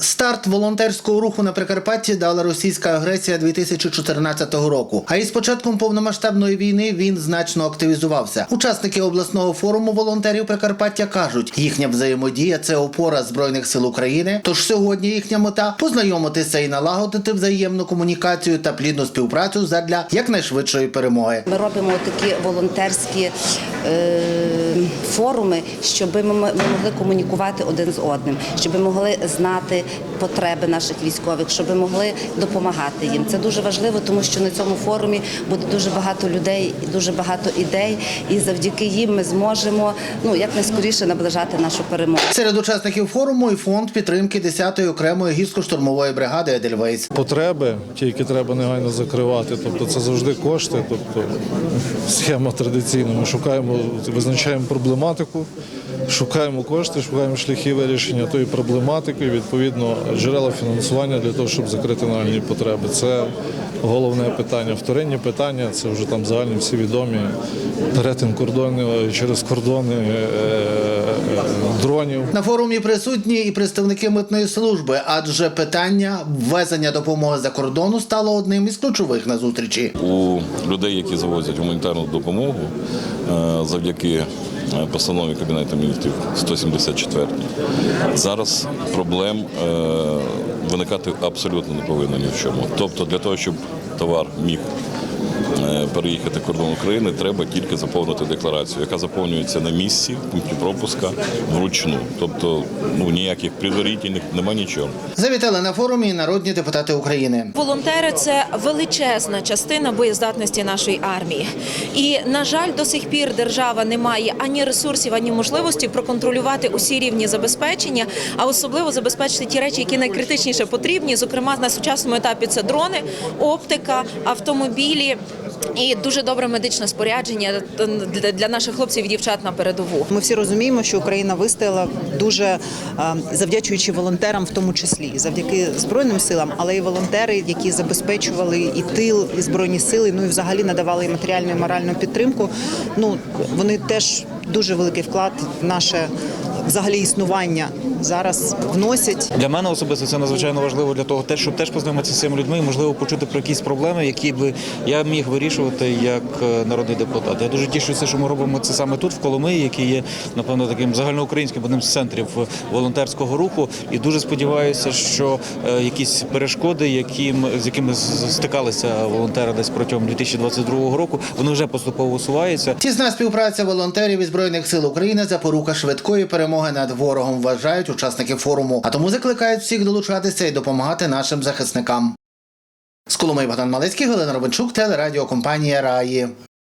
Старт волонтерського руху на Прикарпатті дала російська агресія 2014 року. А із початком повномасштабної війни він значно активізувався. Учасники обласного форуму волонтерів Прикарпаття кажуть, їхня взаємодія це опора збройних сил України. Тож сьогодні їхня мета познайомитися і налагодити взаємну комунікацію та плідну співпрацю задля якнайшвидшої перемоги. Ми робимо такі волонтерські форуми, щоб ми, могли комунікувати один з одним, щоб ми могли знати потреби наших військових, щоб ми могли допомагати їм. Це дуже важливо, тому що на цьому форумі буде дуже багато людей, і дуже багато ідей, і завдяки їм ми зможемо ну якнайскоріше наближати нашу перемогу. Серед учасників форуму і фонд підтримки 10-ї окремої гірсько-штурмової бригади Едельвейс. потреби, ті, які треба негайно закривати. Тобто це завжди кошти. Тобто схема традиційна. Ми шукаємо, визначаємо проблематику, шукаємо кошти, шукаємо шляхи вирішення тої проблематики, відповідно, джерела фінансування для того, щоб закрити нагальні потреби. Це головне питання. Вторинні питання це вже там загальні всі відомі перетин кордонів через кордони е, е, дронів. На форумі присутні і представники митної служби, адже питання ввезення допомоги за кордону стало одним із ключових на зустрічі. у людей, які завозять гуманітарну допомогу, е, завдяки е, постанові Кабінету міністрів 174 зараз проблем е, виникати абсолютно не повинно ні в чому. Тобто для того, щоб товар міг переїхати кордон України, треба тільки заповнити декларацію, яка заповнюється на місці, в пункті пропуска вручну. Тобто ну, ніяких предварительних, нема нічого. Завітали на форумі народні депутати України. Волонтери це величезна частина боєздатності нашої армії. І на жаль, до сих пір держава не має ані ресурсів, ані можливості проконтролювати усі рівні забезпечення, а особливо забезпечити ті речі, які найкритичніше потрібні. Зокрема, на сучасному етапі це дрони, оптика, автомобілі. І дуже добре медичне спорядження для- наших хлопців і дівчат на передову. Ми всі розуміємо, що Україна вистояла дуже е, завдячуючи волонтерам, в тому числі завдяки збройним силам, але і волонтери, які забезпечували і тил, і збройні сили, ну і взагалі надавали матеріальну і моральну підтримку. Ну вони теж дуже великий вклад в наше взагалі існування зараз вносять. Для мене особисто це надзвичайно важливо для того, щоб теж познайомитися з цими людьми і можливо почути про якісь проблеми, які би я міг вирішувати як е, народний депутат. Я дуже тішуся, що ми робимо це саме тут, в Коломиї, який є напевно таким загальноукраїнським одним з центрів волонтерського руху. І дуже сподіваюся, що е, якісь перешкоди, яким з якими стикалися волонтери десь протягом 2022 року, вони вже поступово усуваються. Тісна співпраця волонтерів і збройних сил України запорука швидкої перемоги над ворогом, вважають учасники форуму. А тому закликають всіх долучатися і допомагати нашим захисникам. З Коломиї Богдан Малецький, Галина Робинчук, телерадіокомпанія Раї.